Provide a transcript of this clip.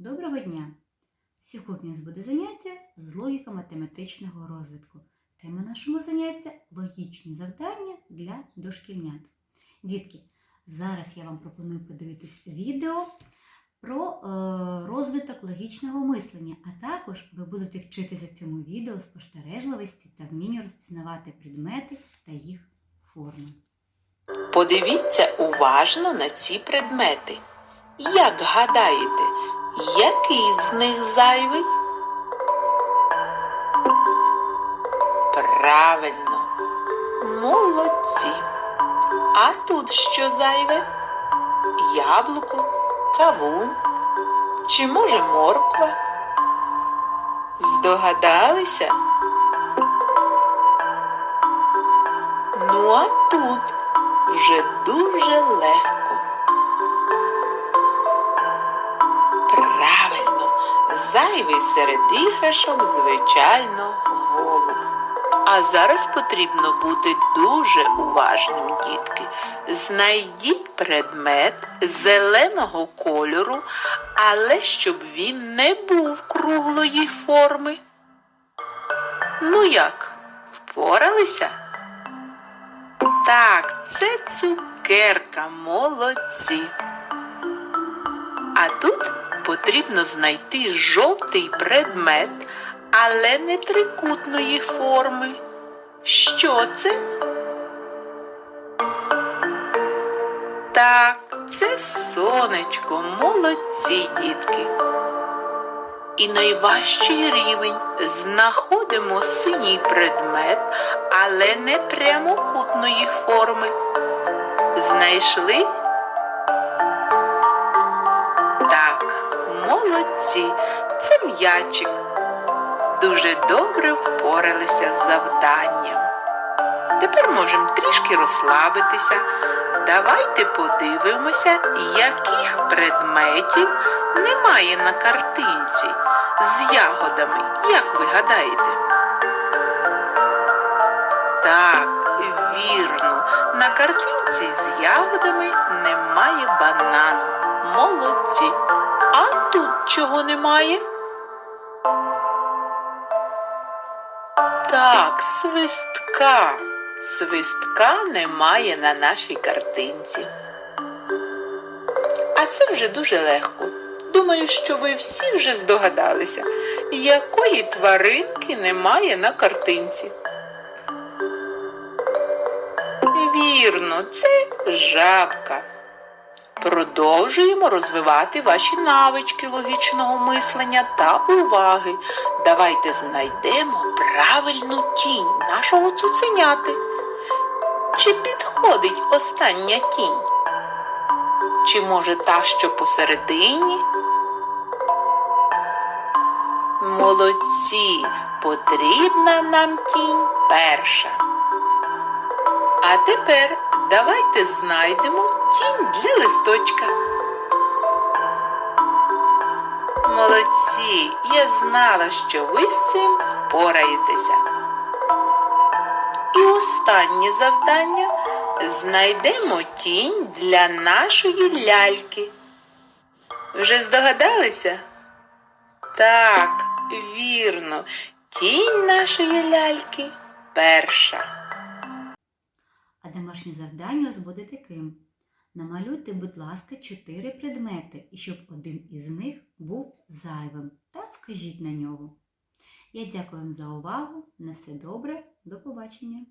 Доброго дня! Сьогодні у нас буде заняття з логіко-математичного розвитку. Тема нашого заняття логічні завдання для дошкільнят. Дітки, зараз я вам пропоную подивитись відео про е, розвиток логічного мислення, а також ви будете вчитися цьому відео спостережливості та вмінню розпізнавати предмети та їх форми. Подивіться уважно на ці предмети. Як гадаєте, який з них зайвий? Правильно, молодці. А тут що зайве? Яблуко, кавун чи може морква? Здогадалися? Ну а тут вже дуже легко. Зайвий серед іграшок, звичайно, голуб. А зараз потрібно бути дуже уважним, дітки. Знайдіть предмет зеленого кольору, але щоб він не був круглої форми. Ну як, впоралися? Так, це цукерка, молодці. А тут потрібно знайти жовтий предмет, але не трикутної форми. Що це? Так, це сонечко, молодці дітки. І найважчий рівень знаходимо синій предмет, але не прямокутної форми. Знайшли? Молодці, це м'ячик. Дуже добре впоралися з завданням. Тепер можемо трішки розслабитися. Давайте подивимося, яких предметів немає на картинці з ягодами, як ви гадаєте? Так, вірно, на картинці з ягодами немає банану. Молодці. А тут чого немає? Так, свистка. Свистка немає на нашій картинці. А це вже дуже легко. Думаю, що ви всі вже здогадалися, якої тваринки немає на картинці. Вірно, це жабка. Продовжуємо розвивати ваші навички логічного мислення та уваги. Давайте знайдемо правильну тінь нашого цуценяти. Чи підходить остання тінь? Чи може та, що посередині? Молодці, потрібна нам тінь перша. А тепер давайте знайдемо тінь для листочка. Молодці, я знала, що ви з цим впораєтеся. І останнє завдання знайдемо тінь для нашої ляльки. Вже здогадалися? Так, вірно, тінь нашої ляльки перша. Домашнє завдання буде таким. Намалюйте, будь ласка, чотири предмети, і щоб один із них був зайвим, та вкажіть на нього. Я дякую вам за увагу. На все добре, до побачення!